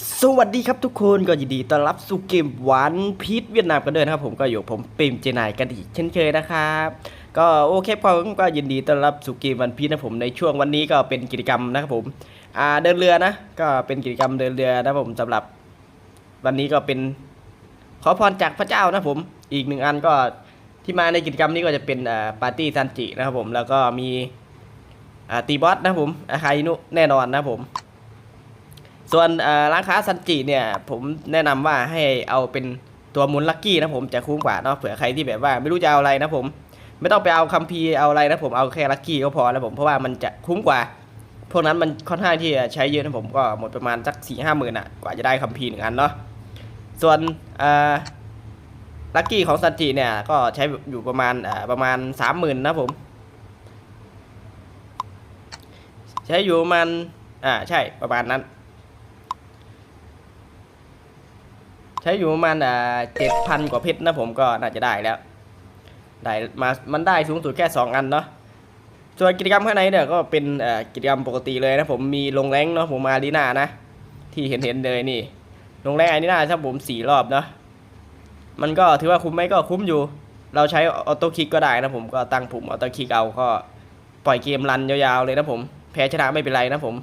สวัสดีครับทุกคนก็ยินดีต้อนรับสู่เกมวันพีชเวียดนามกันด้วยนะครับผมก็อยู่ผมปิมเจนายกันอีกเช่นเคยนะครับก็โอเคผมก็ยินดีต้อนรับสู่เกมวันพีชนะผมในช่วงวันนี้ก็เป็นกิจกรรมนะครับผมอ่าเดินเรือนะก็เป็นกิจกรรมเดินเรือนะผมสำหรับ วันนี้ก็เป็นขอพรจากพระเจ้านะผมอีกหนึ่งอันก็ที่มาในกิจกรรมนี้ก็จะเป็นอ่าปาร์ตี้ซันจินะครับผมแล้วก็มีอ่าตีบอสนะผมอาคาอินุแน่นอนนะผม ส่วนร้านค้าซันจิเนี่ยผมแนะนำว่าให้เอาเป็นตัวมูลลักกี้นะผมจะคุ้มกว่าเนาะเผื่อใครที่แบบว่าไม่รู้จะเอาอะไรนะผม ไม่ต้องไปเอาคัมภีร์เอาอะไรนะผมเอาแค่ลักกี้ก็พอแล้วผมเพราะว่ามันจะคุ้มกว่า พวกนั้นมันค่อนข้างที่จะใช้เยอะนะผมก็หมดประมาณสักสี่ห้าหมื่นอะกว่าจะได้คัมภีร์หนึ่งอันเนาะส่วนลักกี้ของซันจิเนี่ยก็ใช้อยู่ประมาณประมาณสามหมื่นนะผม ใช้อยู่ประมาณอ่าใช่ประมาณนั้น ใช้อยู่ประมาณอ่าเจ็ดพันกว่าเพชรนะผมก็น่าจะได้แล้ว ได้มามันได้สูงสุดแค่ 2 อันเนาะส่วนกิจกรรมข้างในเนี่ยก็เป็นกิจกรรมปกติเลยนะผมมีลงแรงเนาะผมมาดีนานะ ที่เห็นเห็นเลยนี่ ลงแรงอารีนาถ้าผมสี่รอบเนาะมันก็ถือว่าคุ้มไหมก็คุ้มอยู่ เราใช้ออโต้คลิกก็ได้นะผมก็ตั้งปุ่มออโต้คลิกเอาก็ปล่อยเกมรันยาวๆเลยนะผม แพ้ชนะไม่เป็นไรนะผม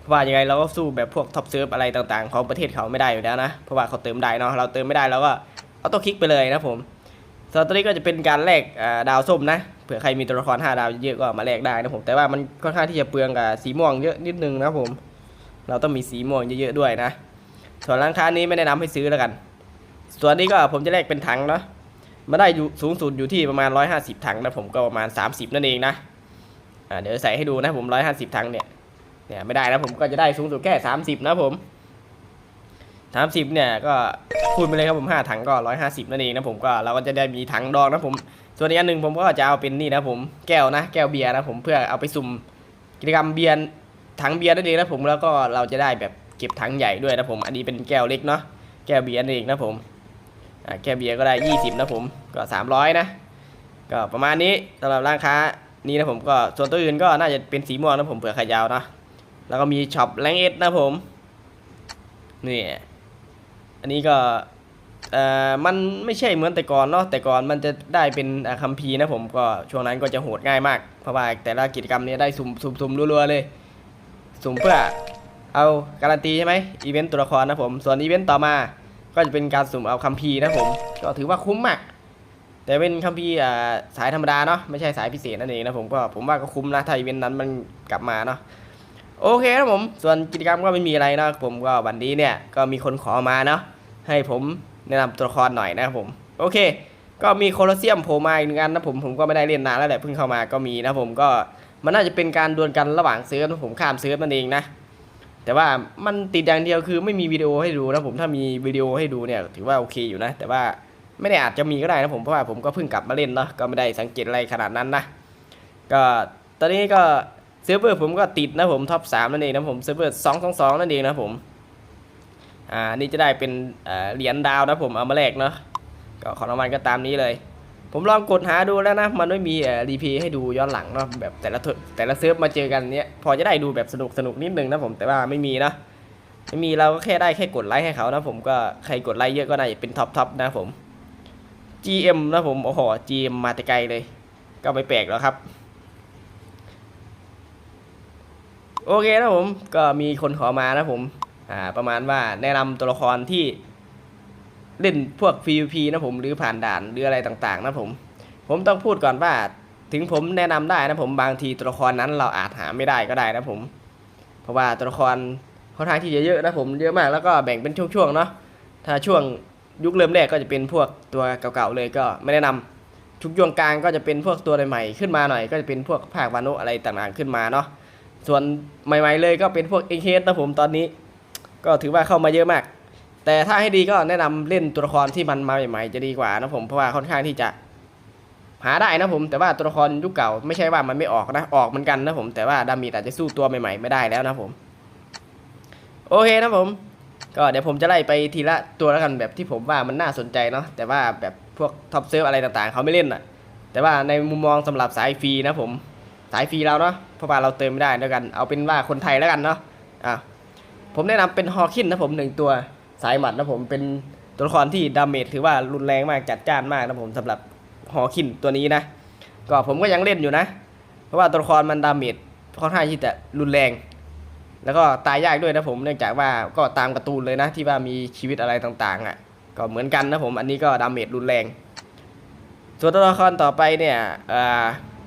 เพราะว่ายังไงเราก็สู้แบบพวกท็อปเซิร์ฟอะไรต่างๆ ของประเทศเขาไม่ได้อยู่แล้วนะ เพราะว่าเขาเติมได้เนาะ เราเติมไม่ได้เราก็เอาตัวคลิกไปเลยนะผมสตัวนี้ก็จะเป็นการแลกดาวส้มนะ เผื่อใครมีตัวละคร 5 ดาวเยอะก็มาแลกได้นะผม แต่ว่ามันค่อนข้างที่จะเปลืองกับสีม่วงเยอะนิดนึงนะผม เราต้องมีสีม่วงเยอะๆด้วยนะ ส่วนร้านค้านี้ไม่แนะนำให้ซื้อแล้วกัน ส่วนนี้ก็ผมจะแลกเป็นถังเนาะมาได้อยู่สูงสุดอยู่ที่ประมาณ 150 ถังนะผมก็ประมาณ 30 นั่นเองนะเดี๋ยวใส่ให้ดูนะผม 150 ถังเนี่ย เนี่ยไม่ได้นะผมก็จะได้สูงสุดแค่30นะผม30เนี่ยก็คูณไปเลยครับผม5ถังก็150นั่นเองนะผมก็เราก็จะได้มีถังดองนะผมส่วนอีกอันหนึ่งผมก็จะเอาเป็นนี่นะผมแก้วนะแก้วเบียร์นะผมเพื่อเอาไปสุ่มกิจกรรมเบียร์ถังเบียร์นั่นเองนะผมแล้วก็เราจะได้แบบเก็บถังใหญ่ด้วยนะผม อันนี้เป็นแก้วเล็กเนาะแก้วเบียร์นั่นเองนะผมแก้วเบียร์ก็ได้ 20 นะผมก็300นะก็ประมาณนี้สำหรับร้านค้านี้นะผมก็ส่วนตัวอื่นก็น่าจะเป็นสีม่วงนะผมเผื่อใครยาวเนาะ แล้วก็มีช็อปแรงเอสนะผมนี่อันนี้ก็เอ่อมันไม่ใช่เหมือนแต่ก่อนเนาะแต่ก่อนมันจะได้เป็นคัมภีร์นะผมก็ช่วงนั้นก็จะโหดง่ายมากเพราะว่าแต่ละกิจกรรมนี้ได้สุ่มสุ่มสุ่มรัวๆเลยสุ่มเพื่อเอาการันตีใช่ไหมอีเวนต์ตัวละครนะผมส่วนอีเวนต์ต่อมาก็จะเป็นการสุ่มเอาคัมภีร์นะผมก็ถือว่าคุ้มมาก แต่เป็นคัมภีร์สายธรรมดาเนาะไม่ใช่สายพิเศษนั่นเองนะผมก็ผมว่าก็คุ้มนะถ้าอีเวนต์นั้นมันกลับมาเนาะ โอเคครับผม ส่วนกิจกรรมก็ไม่มีอะไรนะครับผมก็วันนี้เนี่ยก็มีคนขอมาเนาะให้ผมแนะนำตัวละครหน่อยนะครับผม โอเค ก็มีโคลอเซียมโผล่มาอีกหนึ่งอันนะผมผมก็ไม่ได้เล่นนานแล้วแหละเพิ่งเข้ามาก็มีนะผมก็มันน่าจะเป็นการดวลกันระหว่างเซิร์ฟนะผมข้ามเซิร์ฟนั่นเองนะแต่ว่ามันติดอย่างเดียวคือไม่มีวิดีโอให้ดูนะผมถ้ามีวิดีโอให้ดูเนี่ยถือว่าโอเคอยู่นะ แต่ว่าไม่ได้อาจจะมีก็ได้นะผมเพราะว่าผมก็เพิ่งกลับมาเล่นเนาะก็ไม่ได้สังเกตอะไรขนาดนั้นนะก็ตอนนี้ก็ เซิร์ฟเวอร์ผมก็ติดนะผมท็อปสามนั่นเองนะผมเซิร์ฟเวอร์สองสองสองนั่นเองนะผมอ่านี่จะได้เป็นเหรียญดาวนะผมเอามาแลกเนาะก็ของรางวัลก็ตามนี้เลย ผมลองกดหาดูแล้วนะ มันไม่มีเอ่อรีพย์ให้ดูย้อนหลังเนาะแบบแต่ละแต่ละเซิร์ฟมาเจอกันเนี้ยพอจะได้ดูแบบสนุกสนุกนิดนึงนะผมแต่ว่าไม่มีนะไม่มีเราก็แค่ได้แค่กดไลค์ให้เขานะผมก็ใครกดไลค์เยอะก็น่าจะเป็นท็อปท็อปนะผม GM นะผมโอ้โห GM มาแต่ไกลเลย ก็ไม่แปลกแล้วครับ โอเคนะผมก็มีคนขอมานะผมอ่าประมาณว่าแนะนำตัวละครที่เล่นพวก PVP นะผมหรือผ่านด่านหรืออะไรต่างๆ นะผม ผมต้องพูดก่อนว่าถึงผมแนะนำได้นะผมบางทีตัวละครนั้นเราอาจหาไม่ได้ก็ได้นะผม เพราะว่าตัวละครค่อนข้างที่จะเยอะนะผมเยอะมากแล้วก็แบ่งเป็นช่วงๆเนาะถ้าช่วงยุคเริ่มแรกก็จะเป็นพวกตัวเก่าๆเลยก็ไม่แนะนำชุกช่วงกลางก็จะเป็นพวกตัวใหม่ๆขึ้นมาหน่อย ก็จะเป็นพวกภาควานุอะไรต่างๆขึ้นมาเนาะ ส่วนใหม่ๆเลยก็เป็นพวกเอเคสนะผมตอนนี้ ก็ถือว่าเข้ามาเยอะมาก แต่ถ้าให้ดีก็แนะนำเล่นตัวละครที่มันมาใหม่ๆจะดีกว่านะผมเพราะว่าค่อนข้างที่จะหาได้นะผม แต่ว่าตัวละครยุคเก่าไม่ใช่ว่ามันไม่ออกนะออกเหมือนกันนะผมแต่ว่าดามีอาจจะสู้ตัวใหม่ๆไม่ได้แล้วนะผม โอเคนะผม ก็เดี๋ยวผมจะไล่ไปทีละตัวแล้วกันแบบที่ผมว่ามันน่าสนใจเนาะแต่ว่าแบบพวกท็อปเซิร์ฟอะไรต่างๆ เขาไม่เล่นอะแต่ว่าในมุมมองสำหรับสายฟรีนะผม สายฟรีเราเนาะเพราะว่าเราเติมไม่ได้แล้วกัน เอาเป็นว่าคนไทยแล้วกันเนาะอะผมแนะนำเป็นฮอคินนะผมหนึ่งตัวสายหมัดนะผมเป็นตัวละครที่ดาเมจถือว่ารุนแรงมากจัดจ้านมากนะผมสำหรับฮอคินตัวนี้นะก็ผมก็ยังเล่นอยู่นะ เพราะว่าตัวละครมันดาเมจค่อนข้างที่จะรุนแรง แล้วก็ตายยากด้วยนะผมเนื่องจากว่าก็ตามการ์ตูนเลยนะ ที่ว่ามีชีวิตอะไรต่างๆอะก็เหมือนกันนะผมอันนี้ก็ดาเมจรุนแรง ส่วนตัวละครต่อไปเนี่ยอ่ออืม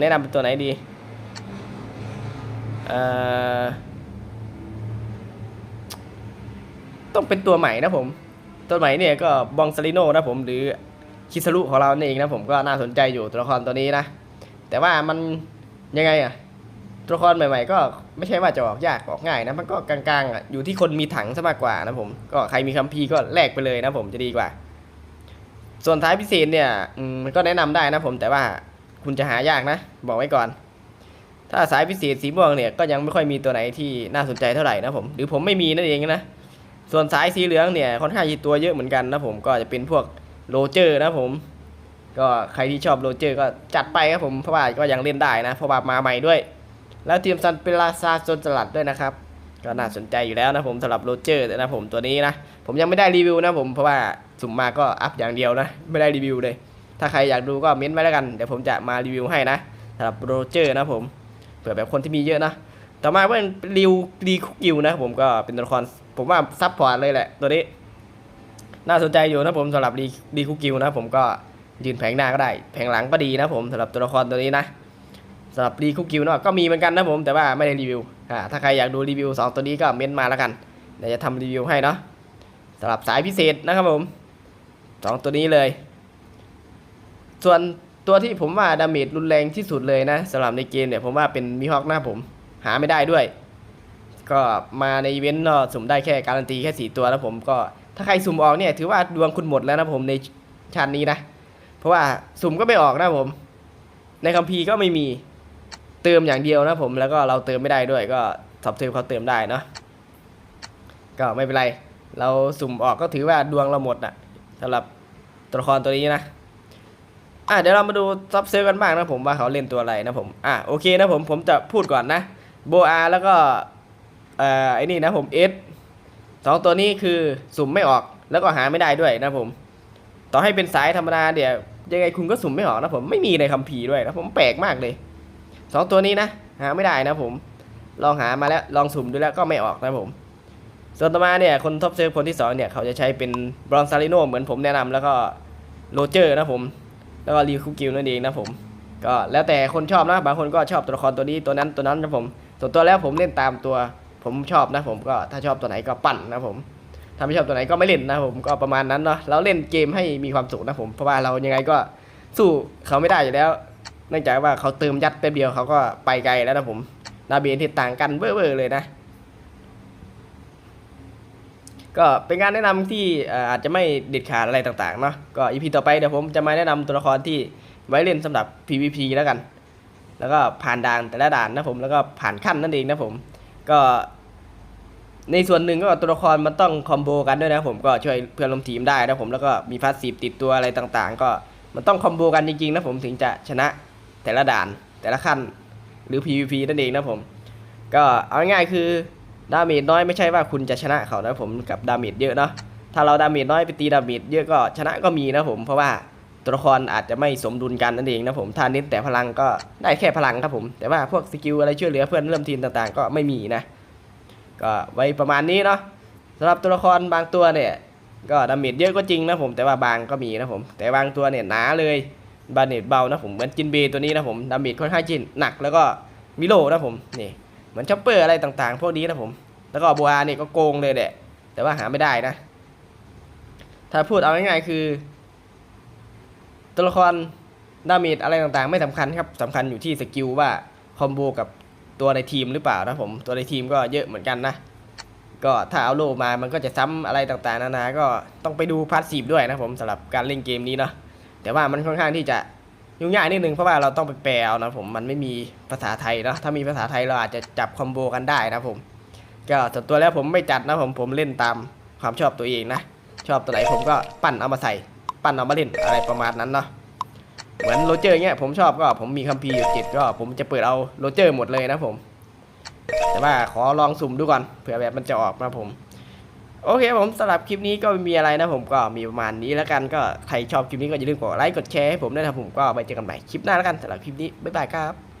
แนะนำเป็นตัวไหนดีเอ่อต้องเป็นตัวใหม่นะผม ตัวใหม่เนี่ยก็บองซาริโนนะผมหรือคิสรุของเราเนี่ยเองนะผมก็น่าสนใจอยู่ตัวละครตัวนี้นะ แต่ว่ามันยังไงอะตัวละครใหม่ ๆ ก็ไม่ใช่ว่าจะออกยากออกง่ายนะมันก็กลางๆอะอยู่ที่คนมีถังซะมากกว่านะผมก็ใครมีคัมภีร์ก็แลกไปเลยนะผมจะดีกว่า ส่วนท้ายพิเศษเนี่ยมมันก็แนะนำได้นะผมแต่ว่า คุณจะหายากนะ บอกไว้ก่อน ถ้าสายพิเศษสีม่วงเนี่ยก็ยังไม่ค่อยมีตัวไหนที่น่าสนใจเท่าไหร่นะผมหรือผมไม่มีนั่นเองนะส่วนสายสีเหลืองเนี่ยค่อนข้างจะตัวเยอะเหมือนกันนะผมก็จะเป็นพวกโรเจอร์นะผม ก็ใครที่ชอบโรเจอร์ก็จัดไปครับผมเพราะว่าก็ยังเล่นได้นะเพราะว่ามาใหม่ด้วย แล้วทีมซันเปราซาโซนสลัดด้วยนะครับก็น่าสนใจอยู่แล้วนะผมสำหรับโรเจอร์นะผมตัวนี้นะผมยังไม่ได้รีวิวนะผมเพราะว่าสุ่มมาก็อัพอย่างเดียวนะ ไม่ได้รีวิวเลย ถ้าใครอยากดูก็เม้นต์ไว้แล้วกัน เดี๋ยวผมจะมารีวิวให้นะสำหรับโรเจอร์นะผมเผื่อแบบคนที่มีเยอะนะ ต่อมาเป็นริวดีคุกิวนะผมก็เป็นตัวละครผมว่าซับพอร์ตเลยแหละ ตัวนี้ น่าสนใจอยู่นะผมสำหรับดีดีคุกิวนะผมก็ยืนแผงหน้าก็ได้ แผงหลังก็ดีนะผมสำหรับตัวละครตัวนี้นะสำหรับดีคุกกิวเนาะก็มีเหมือนกันนะผมแต่ว่าไม่ได้รีวิวอ่าถ้าใครอยากดูรีวิวสองตัวนี้ก็เม้นต์มาแล้วกันเดี๋ยวจะทำรีวิวให้เนาะสำหรับสายพิเศษนะครับผมสองตัวนี้เลย ส่วนตัวที่ผมว่าดาเมจรุนแรงที่สุดเลยนะสำหรับในเกมเนี่ยผมว่าเป็นมิฮอกนะครับผมหาไม่ได้ด้วย ก็มาในอีเวนต์ก็สุ่มได้แค่การันตีแค่สี่ตัวนะผมก็ถ้าใครสุ่มออกเนี่ยถือว่าดวงคุณหมดแล้วนะผมในชั้นนี้นะ เพราะว่าสุ่มก็ไม่ออกนะผม ในคัมภีร์ก็ไม่มีเติมอย่างเดียวนะผมแล้วก็เราเติมไม่ได้ด้วยก็สอบเติมเขาเติมได้เนาะก็ไม่เป็นไร เราสุ่มออกก็ถือว่าดวงเราหมดนะสำหรับตัวละครตัวนี้นะ อะเดี๋ยวเรามาดูซับเซลกันบ้างนะผมว่าเขาเล่นตัวอะไรนะผมอะโอเคนะผมผมจะพูดก่อนนะโบอาแล้วก็เอ่อไอ้นี่นะผมเอสสองตัวนี้คือสุ่มไม่ออกแล้วก็หาไม่ได้ด้วยนะผม ต่อให้เป็นสายธรรมดาเดี๋ยวยังไงคุณก็สุ่มไม่ออกนะผมไม่มีในคัมภีร์ด้วยนะผมแปลกมากเลยสองตัวนี้นะหาไม่ได้นะผมลองหามาแล้วลองสุ่มดูแล้วก็ไม่ออกนะผม ส่วนต่อมาเนี่ยคนท็อปเซลคนที่สองเนี่ยเขาจะใช้เป็นบรอนซาริโนเหมือนผมแนะนำแล้วก็โรเจอร์นะผม แล้วก็รีคูกิวนั่นเองนะผมก็แล้วแต่คนชอบนะบางคนก็ชอบตัวละครตัวนี้ตัวนั้นตัวนั้นนะผมส่วนตัวแล้วผมเล่นตามตัวผมชอบนะผมก็ถ้าชอบตัวไหนก็ปั่นนะผมถ้าไม่ชอบตัวไหนก็ไม่เล่นนะผมก็ประมาณนั้นเนาะเราเล่นเกมให้มีความสุขนะผมเพราะว่าเรายังไงก็สู้เขาไม่ได้อยู่แล้ว เนื่องจากว่าเขาเติมยัดแป๊บเดียวเขาก็ไปไกลแล้วนะผมดาเบียนที่ต่างกันเบ้อๆเลยนะ ก็เป็นการแนะนำที่อาจจะไม่เด็ดขาดอะไรต่างๆเนาะก็อีพีต่อไปเดี๋ยวผมจะมาแนะนำตัวละครที่ไว้เล่นสำหรับ PVP แล้วกัน แล้วก็ผ่านด่านแต่ละด่านนะผมแล้วก็ผ่านขั้นนั่นเองนะผมก็ ในส่วนหนึ่งก็ตัวละครมันต้องคอมโบกันด้วยนะผมก็ช่วยเพื่อนร่วมทีมได้นะผมแล้วก็มีพาสซีฟติดตัวอะไรต่างๆ ก็มันต้องคอมโบกันจริงๆนะผมถึงจะชนะแต่ละด่านแต่ละขั้นหรือ PVP นั่นเองนะผม ก็เอาง่ายๆคือ ดาเมจน้อยไม่ใช่ว่าคุณจะชนะเขานะผมกับดาเมจเยอะเนาะถ้าเราดาเมจน้อยไปตีดาเมจเยอะก็ชนะก็มีนะผมเพราะว่าตัวละครอาจจะไม่สมดุลกันนั่นเองนะผมถ้าเน้นแต่พลังก็ได้แค่พลังครับผม แต่ว่าพวกสกิลอะไรช่วยเหลือเพื่อนเริ่มทีมต่างๆ ก็ไม่มีนะ ก็ไว้ประมาณนี้เนาะสำหรับตัวละครบางตัวเนี่ย ก็ดาเมจเยอะก็จริงนะผม แต่ว่าบางก็มีนะผม แต่บางตัวเนี่ยหนาเลยบาเนตเบานะผมเหมือนจินเบย์ตัวนี้นะผมดาเมจค่อนข้างจินหนักแล้วก็มิโลนะผมนี่ เหมือนช็อปเปอร์อะไรต่างๆ พวกนี้นะผม แล้วก็บัวเนี่ยก็โกงเลยแหละ แต่ว่าหาไม่ได้นะ ถ้าพูดเอาง่ายๆคือ ตัวละครดาเมจอะไรต่างๆ ไม่สำคัญครับสำคัญอยู่ที่สกิลว่าคอมโบกับตัวในทีมหรือเปล่านะผม ตัวในทีมก็เยอะเหมือนกันนะ ก็ถ้าเอาโลมามันก็จะซ้ำอะไรต่างๆนานา ก็ต้องไปดูพาสซีฟด้วยนะผมสำหรับการเล่นเกมนี้เนาะ แต่ว่ามันค่อนข้างที่จะ ยุ่งยากนิดนึงเพราะว่าเราต้องไปแปลนะผมมันไม่มีภาษาไทยเนาะถ้ามีภาษาไทยเราอาจจะจับคอมโบกันได้นะผมก็ส่วนตัวแล้วผมไม่จัดนะผมผมเล่นตามความชอบตัวเองนะ ชอบตัวไหนผมก็ปั้นเอามาใส่ ปั้นเอามาเล่นอะไรประมาณนั้นเนาะเหมือนโรเจอร์เงี้ยผมชอบก็ผมมีคัมภีร์อยู่เจ็ดก็ผมจะเปิดเอาโรเจอร์หมดเลยนะผม แต่ว่าขอลองสุ่มดูก่อนเผื่อแบบมันจะออกมาผม โอเคผมสำหรับคลิปนี้ก็ไม่มีอะไรนะผมก็มีประมาณนี้แล้วกันก็ใครชอบคลิปนี้ก็อย่าลืมกดไลค์กดแชร์ให้ผมด้วยนะผมก็ไปเจอกันใหม่คลิปหน้าแล้วกันสำหรับคลิปนี้บ๊ายบายครับ